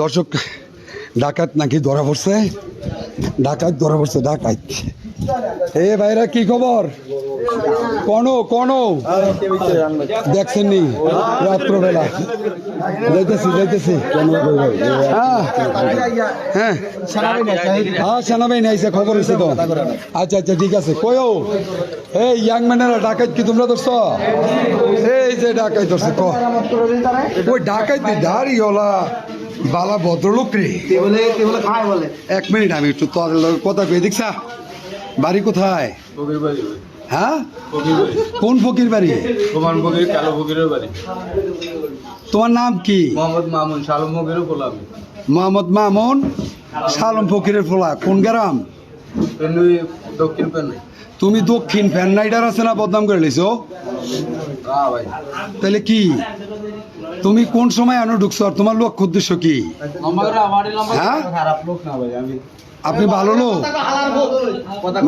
দর্শক, ডাকাত নাকি ধরা পড়ছে? ডাকাত ধরা পড়ছে, ডাকাত। এ ভাইরা, কি খবর? কোনো কোনো। দেখছেন নি রাত্রবেলা। যাইতেছি যাইতেছি। হ্যাঁ। হ্যাঁ সেনাবাহিনী আইসে, খবর হয়েছে তো। আচ্ছা আচ্ছা ঠিক আছে। কয়ও এই ইয়াং ম্যানেরা, ডাকাত কি তোমরা ধরছ? এই যে ডাকাত ধরছে ওই ডাকাত দাঁড়ি ওলা বালা ভদ্রলোক রে। এক মিনিট আমি একটু তোর কথা কই দেখছা। বাড়ি কোথায়? বাড়ি। হ্যাঁ? কোন ফকির বাড়ি? প্রমাণ ফকির কালো ফকিরের বাড়ি। তোমার নাম কি? মোহাম্মদ মামুন শালম ফকিরও বললাম মোহাম্মদ মামুন সালম ফকিরের ফোলা কোন গ্রাম? দক্ষিণ তুমি দক্ষিণ ফ্যান রাইডার আছে না বদনাম করে লিছো? হ্যাঁ তাহলে কি? তুমি কোন সময় আনো ঢুকছো? আর তোমার লক্ষ্য উদ্দেশ্য কি? আমার আমারই লম্বা। হ্যাঁ? খারাপ লোক না ভাই আমি আপনি ভালো লোক?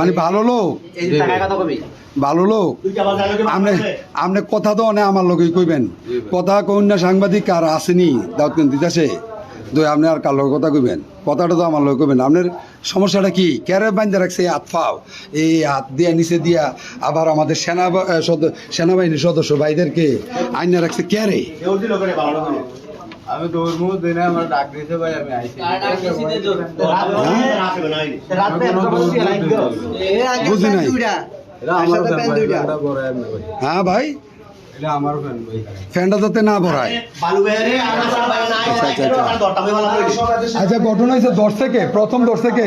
মানে ভালো লোক? ভালো লোক? আপনি আপনি কথা তো অনেক আমার লোকই কইবেন। কথা কইন না সাংবাদিক আর আসেনি দাউদ দিতেছে দুই আপনি আর কার লগে কথা কইবেন? কথাটা তো আমার লোক কইবেন। আপনার সমস্যাটা কি ক্যারে বাইন্দা রাখছে এই হাত ফাও এই হাত দিয়া নিচে দিয়া আবার আমাদের সেনা সদ- সেনাবাহিনীর সদস্য ভাইদেরকে আইনা রাখছে ক্যারে আমি আমার ডাক দিতে ভাই আমি আইছি বুঝি নাই। হ্যাঁ ভাই ফ্যানটা যাতে না ভরায়। আচ্ছা, আচ্ছা, আচ্ছা। আচ্ছা। ঘটনা হয়েছে দশ থেকে প্রথম দশ থেকে।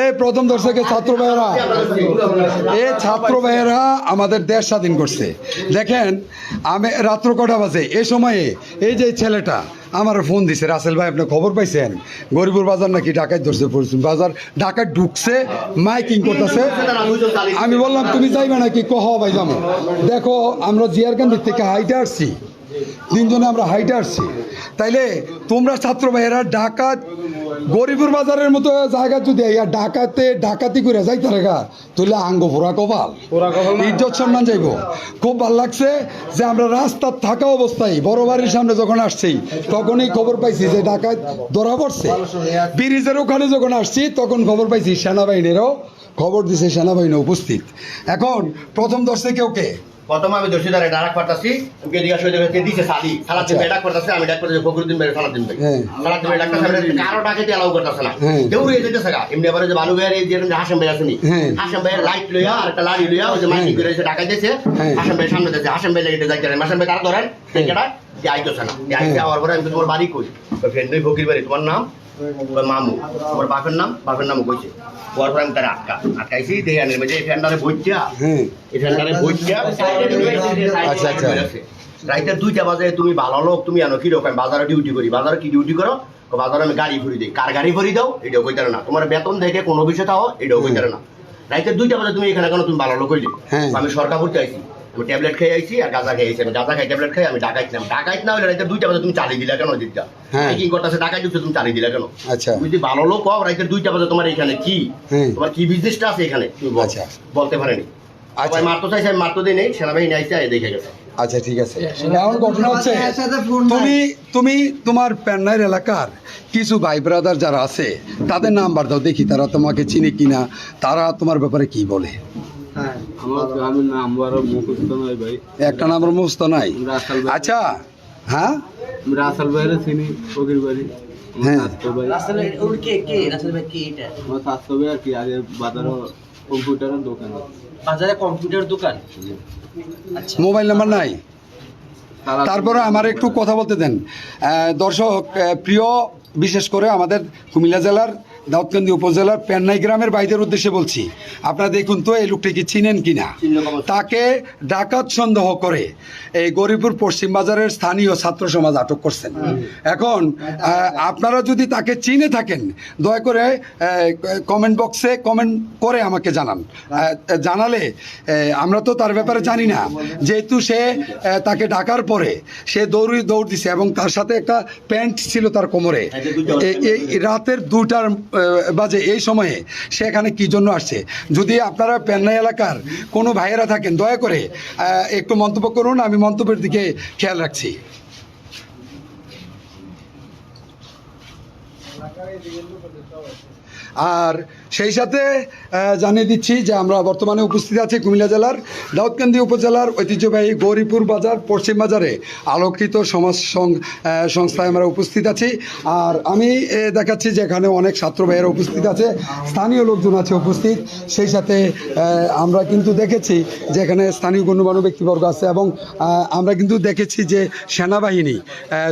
এই প্রথম দশ থেকে ছাত্র ভাইয়েরা। এই ছাত্র ভাইয়েরা আমাদের দেশ স্বাধীন করছে। দেখেন আমি রাত্র কটা বাজে? এ সময়ে এই যে ছেলেটা আমার ফোন দিছে, রাসেল ভাই, আপনি খবর পাইছেন? গরিবুর বাজার নাকি ডাকাত ধরছে পরিচিত বাজার। ডাকাত ঢুকছে, মাইকিং করতেছে। আমি বললাম, তুমি যাইবে নাকি? কহ, ভাই, যাব। দেখো, আমরা জিয়ারকান্দির থেকে হাইটে আসছি। তিনজনে আমরা হাইটে আসছি। তাইলে তোমরা ছাত্র ভাইয়েরা ডাকাত গরিবুর বাজারের মতো জায়গা যদি ইয়া ডাকাতে করে যাইতে রেখা তুইলে আঙ্গ ফোরা কপাল। ইজ্জত সম্মান যাইব। খুব ভালো লাগছে যে আমরা রাস্তার থাকা অবস্থায় বড় বাড়ির সামনে যখন আসছি তখনই খবর পাইছি যে ডাকাত ধরা পড়ছে। ব্রিজের ওখানে যখন আসছি তখন খবর পাইছি সেনাবাহিনীরও খবর দিছে সেনাবাহিনী উপস্থিত। এখন প্রথম দশ থেকে ওকে প্রথম আমি দর্শিদারে ডাক পাঠাচ্ছি ওকে জিজ্ঞাসা করে দিছে সালি। সালাদিন ভাই ডাক করতেছে আমি ডাক করতেছি ফখরুদ্দিন ভাই সালাদিন ভাই হ্যাঁ। সালাদিন ভাই ডাকতেছে আমি কারও ডাকে করতেছে না। হ্যাঁ। কেউ রয়ে যেতেছে গা। এমনি ওই যে বালু ভাইয়ের এই যে হাসেম ভাই আসেনি হ্যাঁ। ভাইয়ের লাইট লইয়া আর একটা লাড়ি লইয়া ওই যে মাইকিং করে এসে ডাকাই দিয়েছে। হ্যাঁ। ভাই সামনে হাসেম ভাই লেগে যাইতে হাসেম ভাই কারা ধরেন টেঙ্কেটা যে আইতেছে না। যে আইতে। আওয়ার পরে আমি তোমার বাড়ি কই? ফ্রেন্ডই ফকির বাড়ি তোমার নাম? মামু তোমার বাপের নাম বাপের কইছে। ওর পরে আমি তারা আটকা আটকাইছি দেখে আনি এই ফ্যানটারে বইটা হ্যাঁ এখানকারে বইটা আচ্ছা, আচ্ছা। রাইতে দুইটা বাজে তুমি ভালো লোক তুমি আনো কি রকম বাজারে ডিউটি করি বাজারে কি ডিউটি করো? বাজারে আমি গাড়ি ভরি দিই। কার গাড়ি ভরি দাও? এটাও কইতারে না। তোমার বেতন থেকে কোনো বিষয় থাও এটাও কইতারে না। রাইতে দুইটা বাজে তুমি এখানে কেন? তুমি ভালো লোক হইলি। হ্যাঁ। আমি সরকার করতে আইছি। আমি ট্যাবলেট খেয়ে আইছি আর গাঁজা খেয়ে আইছি। আমি গাঁজা খাই ট্যাবলেট খাই আমি ডাকাইছি না ডাকাইত না হলে রাইতে দুইটা বাজে তুমি চালিয়ে দিলা কেন দিকটা হ্যাঁ। কি করতেছে? ডাকাই দিচ্ছে তুমি চালিয়ে দিলা কেন? আচ্ছা। তুমি যদি ভালো লোক হও রাইতে দুইটা বাজে তোমার এখানে কি? হ্যাঁ। তোমার কি বিজনেসটা আছে এখানে? তুমি আচ্ছা। বলতে পারেনি। আচ্ছা। মারতে চাইছে আমি মারতে দিই নেই সেনাবাহিনী আইসে দেখে গেছে। আচ্ছা ঠিক আছে। এখন ঘটনা হচ্ছে। তুমি তুমি তোমার প্যান্নাইর এলাকার কিছু ভাই ব্রাদার যারা আছে তাদের নাম্বার দাও দেখি তারা তোমাকে চিনে কিনা তারা তোমার ব্যাপারে কি বলে? হ্যাঁ। আমার মুখস্থ নয় ভাই। একটা নাম্বার মুস্ত নাই? রাসেল ভাই আচ্ছা হ্যাঁ? রাসেল ভাইয়ের চিনি ফকির বাড়ি হ্যাঁ। স্বাস্থ্য ভাই। ওর কে কে? রাসেল ভাই কে এটা? আমার স্বাস্থ্য ভাই আর কি আগে বাজারও কম্পিউটারের দোকান আছে। বাজারে কম্পিউটার দোকান? আচ্ছা। মোবাইল নাম্বার নাই? তারপরে আমার একটু কথা বলতে দেন। দর্শক প্রিয় বিশেষ করে আমাদের কুমিল্লা জেলার দাউদকান্দি উপজেলার পেন্নাই গ্রামের বাইদের উদ্দেশ্যে বলছি আপনারা দেখুন তো এই লোকটিকে চিনেন কিনা? তাকে ডাকাত সন্দেহ করে এই গরিপুর পশ্চিম বাজারের স্থানীয় ছাত্র সমাজ আটক করছেন। এখন আপনারা যদি তাকে চিনে থাকেন দয়া করে কমেন্ট বক্সে কমেন্ট করে আমাকে জানান। জানালে আমরা তো তার ব্যাপারে জানি না। যেহেতু সে তাকে ডাকার পরে সে দৌড়ি দৌড় দিছে এবং তার সাথে একটা প্যান্ট ছিল তার কোমরে। এই রাতের দুটার বাজে এই সময়ে সে এখানে কী জন্য আসছে? যদি আপনারা পেন্নাই এলাকার কোনো ভাইয়েরা থাকেন, দয়া করে একটু মন্তব্য করুন, আমি মন্তব্যের দিকে খেয়াল রাখছি। আর সেই সাথে জানিয়ে দিচ্ছি যে আমরা বর্তমানে উপস্থিত আছি কুমিল্লা জেলার দাউদকান্দি উপজেলার ঐতিহ্যবাহী গৌরীপুর বাজার, পশ্চিম বাজারে আলোকিত সমাজ সংস্থায় আমরা উপস্থিত আছি। আর আমি দেখাচ্ছি যে এখানে অনেক ছাত্র ভাইয়েরা উপস্থিত আছে, স্থানীয় লোকজন আছে উপস্থিত। সেই সাথে আমরা কিন্তু দেখেছি যে এখানে স্থানীয় গণ্যমান্য ব্যক্তিবর্গ আছে এবং আমরা কিন্তু দেখেছি যে সেনাবাহিনী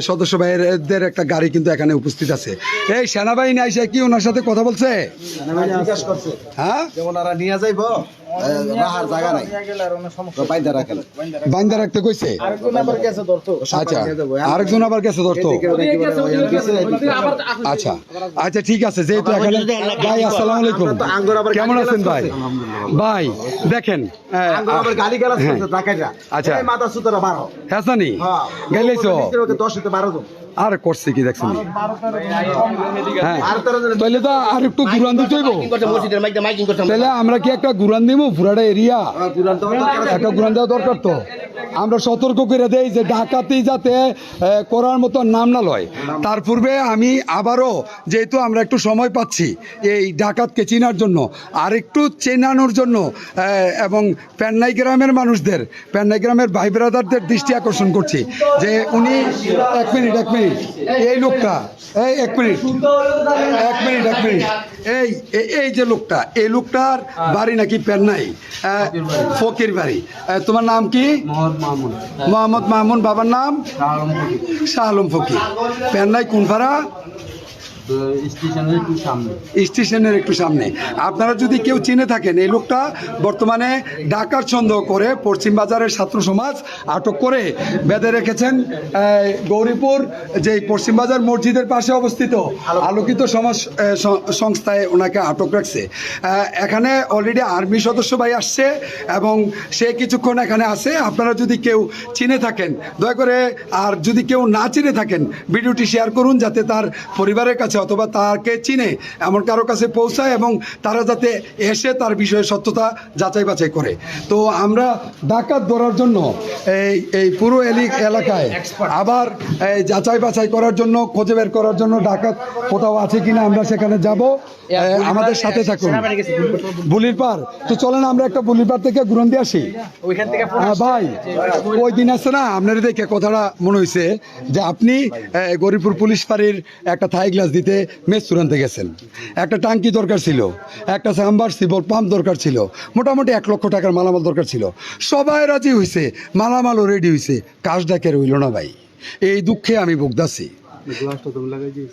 সদস্য ভাইয়েরদের একটা গাড়ি কিন্তু এখানে উপস্থিত আছে। এই সেনাবাহিনী আইসা কি ওনার সাথে কথা বলছে? হ্যাঁ? যেমন ওরা নিয়ে যাইব? রাহার জায়গা নাই। বাইন্দা রাখেন। বান্দা রাখতে কইছে? আচ্ছা আরেকজন আবার গেছে ধরতো আচ্ছা আচ্ছা ঠিক আছে যেহেতু এখানে ভাই আসসালামু আলাইকুম। কেমন আছেন ভাই? ভাই দেখেন হ্যাঁ, হ্যাঁ। করছে আচ্ছা। হ্যাঁ গাইলাইছো দশ হতে বারো জন। আর করছে কি দেখছেন? হ্যাঁ। আর তাহলে তো আর একটু দিতে করছে তাহলে আমরা কি একটা গুরান দিব পুরাটা এরিয়া। আছে। একটা ঘুরান দেওয়া দরকার তো। আমরা সতর্ক করে দেই যে ডাকাতি যাতে করার মতো নাম না লয়। তার পূর্বে আমি আবারও যেহেতু আমরা একটু সময় পাচ্ছি এই ডাকাতকে চেনার জন্য আর একটু চেনানোর জন্য এবং পেন্নাই গ্রামের মানুষদের পেন্নাই গ্রামের ভাই ব্রাদারদের দৃষ্টি আকর্ষণ করছি যে উনি এক মিনিট এক মিনিট এই লোকটা এই এক মিনিট এক মিনিট এক মিনিট। এই এই যে লোকটা এই লোকটার বাড়ি নাকি পেন্নাই ফকির বাড়ি। তোমার নাম কি? মোহাম্মদ মাহমুন বাবার নাম? শাহ আলম ফকির। পেন্নাই কোন পাড়া স্টেশনের একটু সামনে। আপনারা যদি কেউ চিনে থাকেন, এই লোকটা বর্তমানে ডাকার সন্দেহ করে পশ্চিম বাজারের ছাত্র সমাজ আটক করে বেঁধে রেখেছেন গৌরীপুর যে পশ্চিম বাজার মসজিদের পাশে অবস্থিত। আলোকিত সমাজ সংস্থায় ওনাকে আটক রাখছে। এখানে অলরেডি আর্মি সদস্য ভাই আসছে এবং সে কিছুক্ষণ এখানে আছে। আপনারা যদি কেউ চিনে থাকেন, দয়া করে আর যদি কেউ না চিনে থাকেন, ভিডিওটি শেয়ার করুন যাতে তার পরিবারের কাছে অথবা তাকে চিনে এমন কারও কাছে পৌঁছায় এবং তারা যাতে এসে তার বিষয়ে সত্যতা যাচাই বাছাই করে। তো আমরা ডাকাত ধরার জন্য এই এই পুরো এলি- এলাকায় আবার যাচাই বাছাই করার জন্য খোঁজে বের করার জন্য ডাকাত কোথাও আছে কিনা আমরা সেখানে যাব। আমাদের সাথে থাকুন। বুলির পার তো চলেন আমরা একটা বুলির পার থেকে ঘুরন দিয়ে আসি। ভাই ওই দিন আছে না আপনার দেখে কথাটা মনে হয়েছে যে আপনি আহ, গরিপুর পুলিশ ফাঁড়ির একটা থাই গ্লাস দিতে মেস চূড়ান্তে গেছেন। একটা টাঙ্কি দরকার ছিল, একটা সাম্বার সিবল পাম্প দরকার ছিল, মোটামুটি এক লক্ষ টাকার মালামাল দরকার ছিল। সবাই রাজি হয়েছে মালামালও রেডি হয়েছে কাজ ডাকে রইল না ভাই। এই দুঃখে আমি ভুগদাছি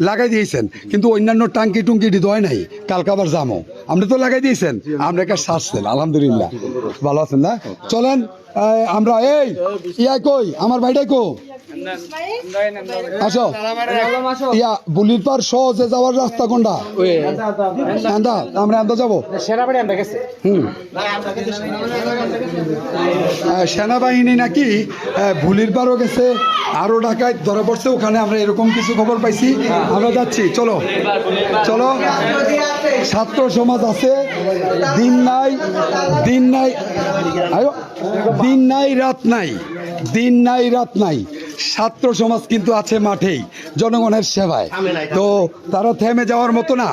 লাগাই দিয়েছেন, কিন্তু অন্যান্য টাঙ্কি টুঙ্কি দিতে হয় নাই, কালকে আবার জামো আপনি তো লাগাই দিয়েছেন আমরা একটা সারছেন আলহামদুলিল্লাহ। ভালো আছেন না? চলেন আমরা এই ইয়া কই, আমার ভাইটাই কো আসো। ইয়া, বুলির পার সহজে যাওয়ার রাস্তা কোনটা? আন্দা আমরা আন্দা যাব। হুম। সেনাবাহিনী নাকি ভুলির পারও গেছে আরও ঢাকায় ধরা পড়ছে, ওখানে আমরা এরকম কিছু খবর পাইছি। আমরা যাচ্ছি, চলো। চলো। ছাত্র সমাজ আছে, দিন নাই দিন নাই দিন নাই, রাত নাই, দিন নাই, রাত নাই। ছাত্র সমাজ কিন্তু আছে মাঠেই জনগণের সেবায়। তো তারা থেমে যাওয়ার মতো না।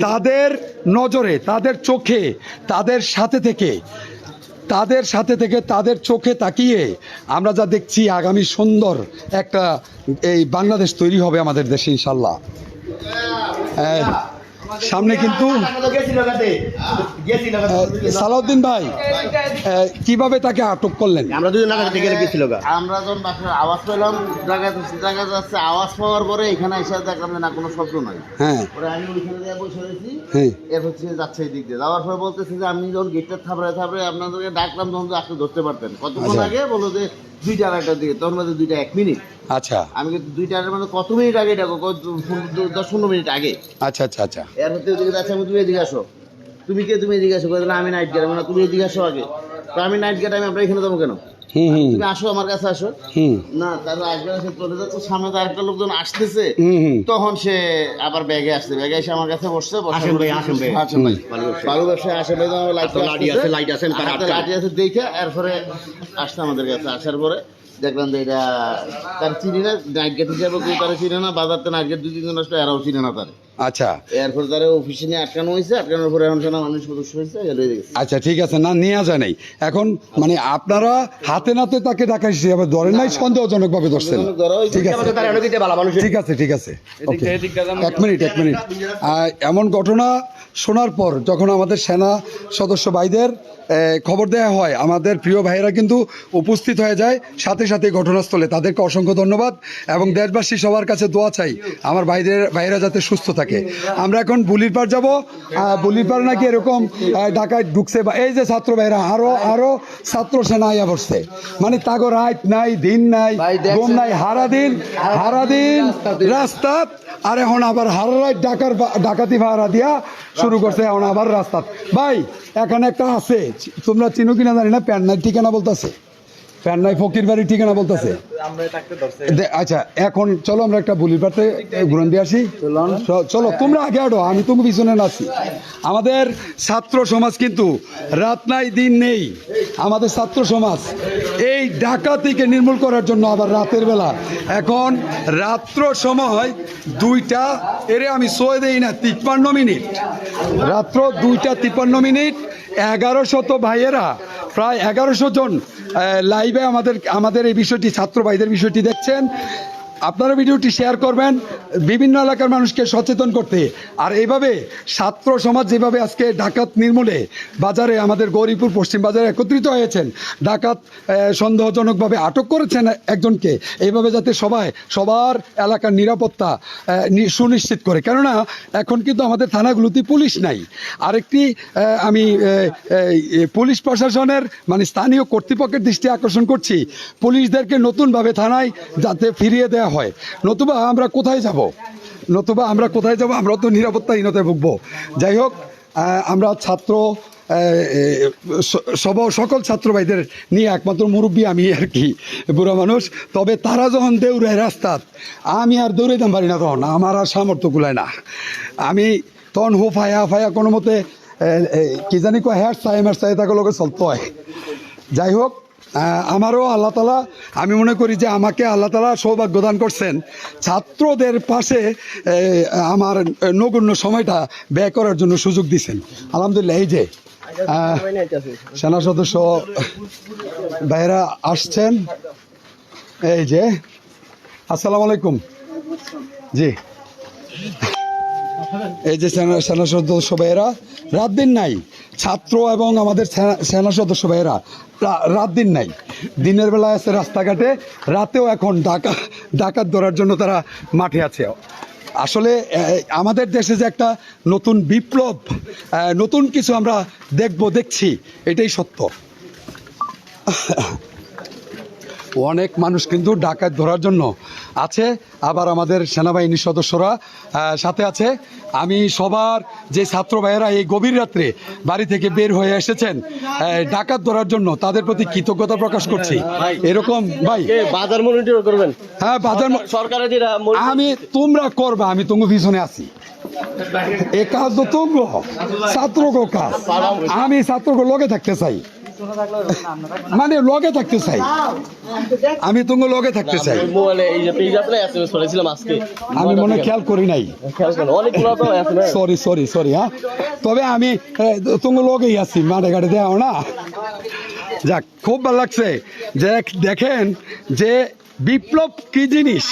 তাদের নজরে তাদের চোখে তাদের সাথে থেকে তাদের সাথে থেকে তাদের চোখে তাকিয়ে আমরা যা দেখছি আগামী সুন্দর একটা এই বাংলাদেশ তৈরি হবে আমাদের দেশে ইনশাল্লাহ। এই, সামনে কিন্তু সালাউদ্দিন ভাই কীভাবে তাকে আটক করলেন? আমরা দুজন নাকা থেকে গেছিল আমরা যখন বাসার আওয়াজ পেলাম জায়গা জায়গা যাচ্ছে আওয়াজ পাওয়ার পরে এখানে এসে দেখলাম যে না কোনো শব্দ নাই। হ্যাঁ। পরে আমি ওইখানে দিয়ে বসে রয়েছি। হ্যাঁ। এর হচ্ছে যাচ্ছে এই দিক দিয়ে। যাওয়ার পরে বলতেছে যে আপনি যখন গেটটা থাপড়ায় থাপড়ে আপনাদেরকে ডাকলাম তখন আপনি ধরতে পারতেন। কতক্ষণ আচ্ছা। আগে বলো যে দুইটা আড়াইটার দিকে তখন মধ্যে দুইটা এক মিনিট। আচ্ছা। আমি কিন্তু দুইটা আড়াই মানে কত মিনিট আগে ডাকো দশ পনেরো মিনিট আগে। আচ্ছা আচ্ছা আচ্ছা। এর মধ্যে ওদিকে যাচ্ছে আমি তুমি এদিকে আসো। তুমি কে তুমি এদিকে আসো? আমি নাইট গেট মানে তুমি এদিকে আসো আগে। তো আমি নাইট গেট আমি আপনার এখানে দেবো কেন? তুমি আসো আমার কাছে আসো। না তার একবার এসে চলে যাচ্ছে সামনে তো আরেকটা লোকজন আসতেছে। তখন সে আবার ব্যাগে আসছে। ব্যাগে এসে আমার কাছে বসছে আসেন ভাই, আসেন ভাই। আসেন ভাই বালু ব্যবসায় আসে ভাই আমার লাইট আছে, লাইট আছে দেখে এরপরে আসছে আমাদের কাছে। আসার পরে দেখলাম যে এটা তার চিনি না নাইট গেট হিসাবে কেউ তারা চিনে না বাজারতে নাইট গেট দুই তিনজন আসলে এরাও চিনে না তার। আচ্ছা। এরপর তারা অফিসে নিয়ে আটকানো হয়েছে আটকানোর পরে এখন সেনা মানুষ সদস্য হয়েছে আচ্ছা ঠিক আছে না নিয়ে যায় নাই। এখন মানে আপনারা হাতে নাতে তাকে ডাকা হিসেবে ধরেন নাই সন্দেহজনক ভাবে ধরছেন ঠিক আছে। তারা এনে দিতে ভালো মানুষ ঠিক আছে। ঠিক আছে এক মিনিট এক মিনিট। এমন ঘটনা শোনার পর যখন আমাদের সেনা সদস্য ভাইদের আহ, খবর দেওয়া হয় আমাদের প্রিয় ভাইয়েরা কিন্তু উপস্থিত হয়ে যায় সাথে সাথে ঘটনাস্থলে। তাদেরকে অসংখ্য ধন্যবাদ এবং দেশবাসী সবার কাছে দোয়া চাই আমার ভাইদের ভাইয়েরা যাতে সুস্থ থাকে। আমরা এখন বুলির পার যাব। বুলির পার নাকি এরকম ঢাকায় ঢুকছে বা এই যে ছাত্র ভাইরা আরও আরও ছাত্র সেনা আইয়া বসছে মানে তাগো রাত নাই দিন নাই ঘুম নাই হারা দিন হারা দিন রাস্তাত আর এখন আবার হারা রাত ডাকার ডাকাতি ভাড়া দিয়া শুরু করছে এখন আবার রাস্তাত ভাই এখানে একটা আছে তোমরা চিনো কিনা জানি না প্যান্ট নাই ঠিকানা বলতেছে। প্যান্ট নাই ফকির বাড়ির ঠিকানা বলতেছে। আচ্ছা এখন চলো আমরা একটা বুলির পাড়তে ঘুরন দিয়ে আসি। চ- চলো তোমরা আগে আডো আমি তুমি পিছনে নাচি। আমাদের ছাত্র সমাজ কিন্তু রাত নাই দিন নেই। আমাদের ছাত্র সমাজ এই ডাকাতিকে নির্মূল করার জন্য আবার রাতের বেলা। এখন রাত্র সময় দুইটা এরে আমি সয়ে দেই না তিপ্পান্ন মিনিট। রাত্র দুইটা তিপ্পান্ন মিনিট এগারো শত ভাইয়েরা প্রায় এগারোশো জন লাইভে আমাদের আমাদের এই বিষয়টি ছাত্র ভাইদের বিষয়টি দেখছেন। আপনারা ভিডিওটি শেয়ার করবেন বিভিন্ন এলাকার মানুষকে সচেতন করতে। আর এইভাবে ছাত্র সমাজ যেভাবে আজকে ডাকাত নির্মূলে বাজারে আমাদের গৌরীপুর পশ্চিম বাজারে একত্রিত হয়েছেন, ডাকাত সন্দেহজনকভাবে আটক করেছেন একজনকে, এইভাবে যাতে সবাই, সবার এলাকার নিরাপত্তা সুনিশ্চিত করে। কেননা এখন কিন্তু আমাদের থানাগুলোতে পুলিশ নাই। আরেকটি আমি পুলিশ প্রশাসনের মানে স্থানীয় কর্তৃপক্ষের দৃষ্টি আকর্ষণ করছি। পুলিশদেরকে নতুনভাবে থানায় যাতে ফিরিয়ে দেওয়া হয়। নতুবা আমরা কোথায় যাব? নতুবা আমরা কোথায় যাব? আমরা তো নিরাপত্তাহীনতায় ভুগবো। যাই হোক আমরা ছাত্র সব, সকল ছাত্র ভাইদের নিয়ে একমাত্র মুরব্বী আমি আর কি, বুড়ো মানুষ। তবে তারা যখন দৌড়ায় রাস্তাত, আমি আর দৌড়াইতাম পারি না তখন। আমার আর সামর্থ্য কুলায় না। আমি তখন হো ফায়া ফায়া কোনো মতে কি জানি কয় হ্যাঁ মার চাই, তাকে লোকে চলতে হয়। যাই হোক আমারও আল্লাহ তালা আমি মনে করি যে আমাকে আল্লাহ তালা সৌভাগ্য দান করছেন। ছাত্রদের পাশে আমার নগণ্য সময়টা ব্যয় করার জন্য সুযোগ দিছেন। আলহামদুলিল্লাহ, এই যে সেনা সদস্য ভাইরা আসছেন। এই যে, আসসালামু আলাইকুম। জি। এই যে সেনা সদস্য ভাইয়েরা, রাত দিন নাই। ছাত্র এবং আমাদের সেনা- সদস্য ভাইয়েরা রাত দিন নাই। দিনের বেলায় আছে রাস্তাঘাটে, রাতেও এখন ডাকা ডাকাত ধরার জন্য তারা মাঠে আছে। আসলে আমাদের দেশে যে একটা নতুন বিপ্লব নতুন কিছু আমরা দেখব, দেখছি, এটাই সত্য। অনেক মানুষ কিন্তু ডাকাত ধরার জন্য আছে। আবার আমাদের সেনাবাহিনীর সদস্যরা সাথে আছে। আমি সবার যে ছাত্র ভাইয়েরা এই গভীর রাত্রে বাড়ি থেকে বের হয়ে এসেছেন ডাকাত ধরার জন্য তাদের প্রতি কৃতজ্ঞতা প্রকাশ করছি। এরকম ভাই। বাজার মনিটর করবেন? হ্যাঁ বাজার সরকারের আমি তোমরা করবা আমি তোমার পিছনে আছি। এ কাজ তো তুঙ্গ ছাত্র কাজ। আমি ছাত্র লগে থাকতে চাই। মানে লগে থাকতে চাই। আমি তুমি লগে থাকতে চাই। মোবাইলে এই যে পেজ আপনি এসএমএস করেছিলাম আজকে। আমি মনে খেয়াল করি নাই। সরি সরি সরি হ্যাঁ। তবে আমি তুমি লগেই আছি মাঠে ঘাটে দেওয়া না। যাক খুব ভালো লাগছে। যে দেখেন যে বিপ্লব কি জিনিস?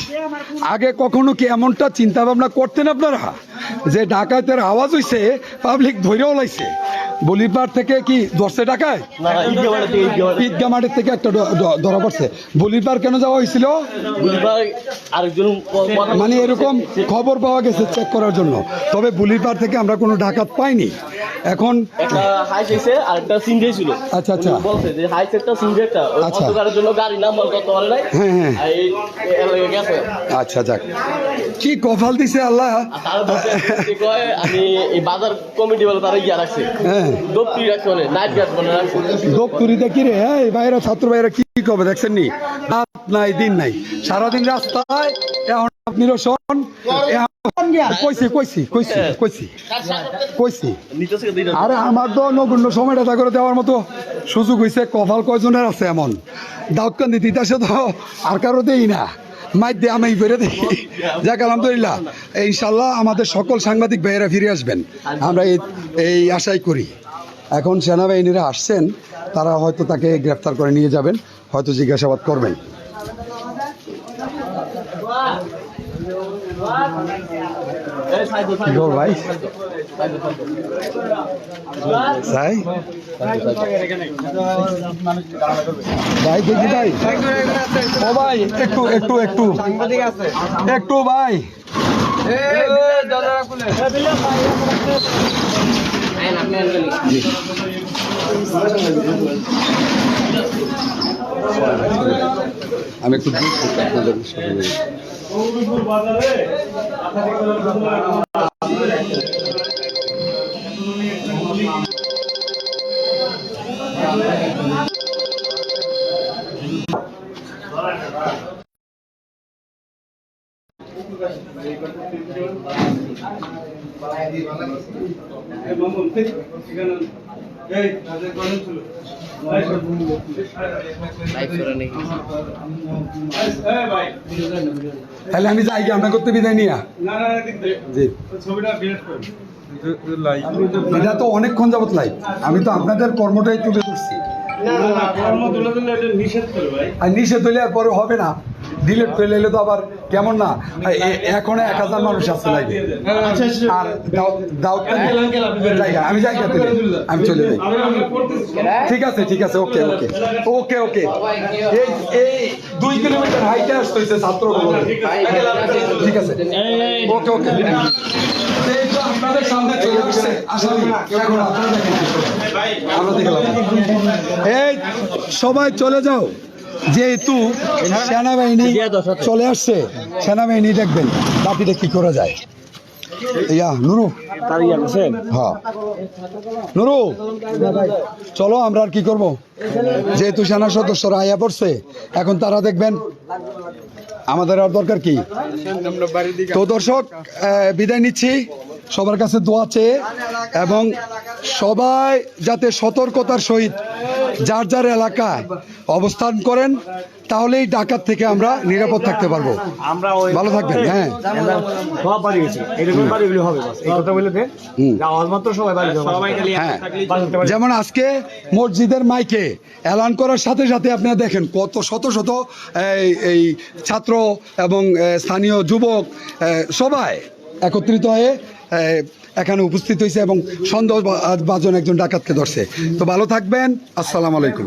আগে কখনো কি এমনটা চিন্তা ভাবনা করতেন আপনারা? যে ডাকাতের আওয়াজ হইছে পাবলিক ধৈর্য লাইছে। বলিপার থেকে কি দশে টাকায় ঈদগা মাঠের থেকে একটা ধরা পড়ছে। বলিপার কেন যাওয়া হয়েছিল? মানে এরকম খবর পাওয়া গেছে চেক করার জন্য। তবে বুলিপার থেকে আমরা কোনো ডাকাত পাইনি। এখন আচ্ছা, আচ্ছা। আচ্ছা। নাই? হ্যাঁ, হ্যাঁ। আচ্ছা যাক। কি কপাল দিছে আল্লাহ। আমি বাজার কমিটি বলে তারা ইয়া রাখছে। হ্যাঁ। দপ্তরিতে কি রে? হ্যাঁ এই ভাইরা ছাত্র ভাইরা কি কবে দেখছেন নি? রাত নাই দিন নাই। সারাদিন রাস্তায় এখন নিরসন এখন- কইছি কইছি কইছি কইছি কইছি। নিচে থেকে দুইটা আরে আমার তো নগণ্য সময়টা তা করে দেওয়ার মতো সুযোগ কপাল কয়জনের আছে এমন? দাউদকান্দি তিতাসে তো আর কারও দেই না। দিয়ে আমি বেরো দেখি। যাক, আলহামদুলিল্লাহ। ইনশাল্লাহ আমাদের সকল সাংবাদিক ভাইয়েরা ফিরে আসবেন। আমরা এই এই আশাই করি। এখন সেনাবাহিনীরা আসছেন, তারা হয়তো তাকে গ্রেফতার করে নিয়ে যাবেন, হয়তো জিজ্ঞাসাবাদ করবেন। ভাই। তাই ভাই, দেখি ভাই। ও ভাই, একটু একটু একটু। একটু ভাই। আমি একটু আপনাদের সাথে তাহলে আমি যাই কি? আমরা করতে বিদায় নিয়া জি। এটা তো অনেকক্ষণ যাবত লাইভ আমি তো আপনাদের কর্মটাই তুলে ধরছি। আর নিষেধ হইলে আর পরে হবে না। ডিলেট করে নিলে তো আবার কেমন না? এখন এক হাজার মানুষ আছে লাইভে আর জায়গা আমি যাই আমি চলে যাই। ঠিক আছে ঠিক আছে ওকে ওকে। ওকে ওকে। এই এই দুই কিলোমিটার হাইটে আসতে হয়েছে ছাত্র ঠিক আছে। ওকে ওকে। আপনাদের সামনে চলে আসছে। এখন আপনারা দেখলাম। এই সবাই চলে যাও। যেহেতু সেনাবাহিনী চলে আসছে, সেনাবাহিনী দেখবেন বাকিটা কি করা যায়। হ্যাঁ। চলো, আমরা আর কি করব? যেহেতু সেনা সদস্যরা আয়া পড়ছে, এখন তারা দেখবেন আমাদের আর দরকার কি? তো দর্শক বিদায় নিচ্ছি। সবার কাছে দোয়া চেয়ে এবং সবাই যাতে সতর্কতার সহিত যার যার এলাকায় অবস্থান করেন তাহলেই ডাকাত থেকে আমরা নিরাপদ থাকতে পারব। ভালো থাকবেন হ্যাঁ। হ্যাঁ। যেমন আজকে মসজিদের মাইকে এলান করার সাথে সাথে আপনারা দেখেন কত শত শত এই ছাত্র এবং স্থানীয় যুবক সবাই একত্রিত হয়ে এখানে উপস্থিত হয়েছে এবং সন্দেহ বাজন একজন ডাকাতকে ধরছে। তো ভালো থাকবেন। আসসালামু আলাইকুম।